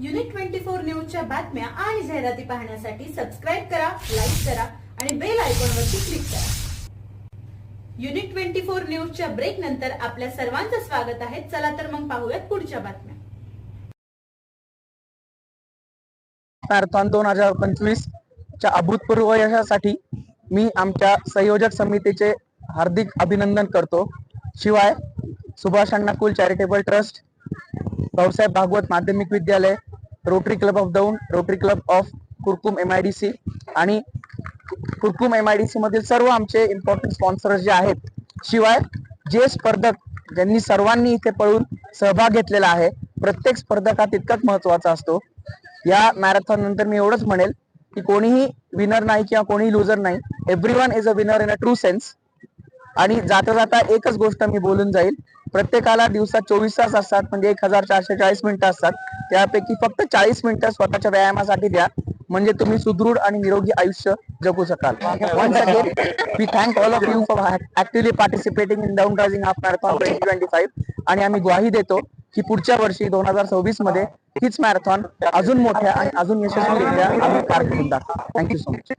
Unit twenty four न्यूजच्या बातम्या आणि जाहिराती पाहण्यासाठी सबस्क्राईब करा लाईक करा आणि बेल आयकॉनवरती क्लिक करा. युनिट ट्वेंटी फोर न्यूजच्या ब्रेक नंतर आपल्या सर्वांचं स्वागत आहे. चला तर मग पाहूयात पुढच्या बातम्या. मॅरेथॉन दोन हजार पंचवीस च्या अभूतपूर्व यशासाठी मी आमच्या संयोजक समितीचे हार्दिक अभिनंदन करतो. शिवाय सुभाष अण्णा कुल चॅरिटेबल ट्रस्ट भाऊसाहेब भागवत माध्यमिक विद्यालय Rotary Club of Daund Rotary Club of Kurkum M I D C आणि Kurkum M I D C मधील सर्व आमचे इम्पॉर्टंट स्पॉन्सर्स जे आहेत शिवाय जे स्पर्धक ज्यांनी सर्वांनी इथे पळून सहभाग घेतलेला आहे प्रत्येक स्पर्धक हा तितकाच महत्त्वाचा असतो. या मॅरेथॉन नंतर मी एवढंच म्हणेल की कोणीही विनर नाही किंवा कोणीही लुजर नाही everyone is a winner in a true sense आणि जाता जाता एकच गोष्ट मी बोलून जाईल. प्रत्येकाला दिवसात चोवीस तास असतात म्हणजे एक हजार चारशे चाळीस मिनिटं असतात. त्यापैकी फक्त चाळीस मिनिटं स्वतःच्या व्यायामासाठी द्या. म्हणजे तुम्ही सुदृढ आणि निरोगी आयुष्य जगू शकाल. Once again we thank all of you for actively participating in Daund rising half marathon twenty twenty five आणि आम्ही ग्वाही देतो की पुढच्या वर्षी दोन हजार सव्वीसमध्ये हीच मॅरेथॉन अजून मोठ्या आणि अजून यशस्वीरित्या आम्ही पार करून दाखवू थँक्यू सो मच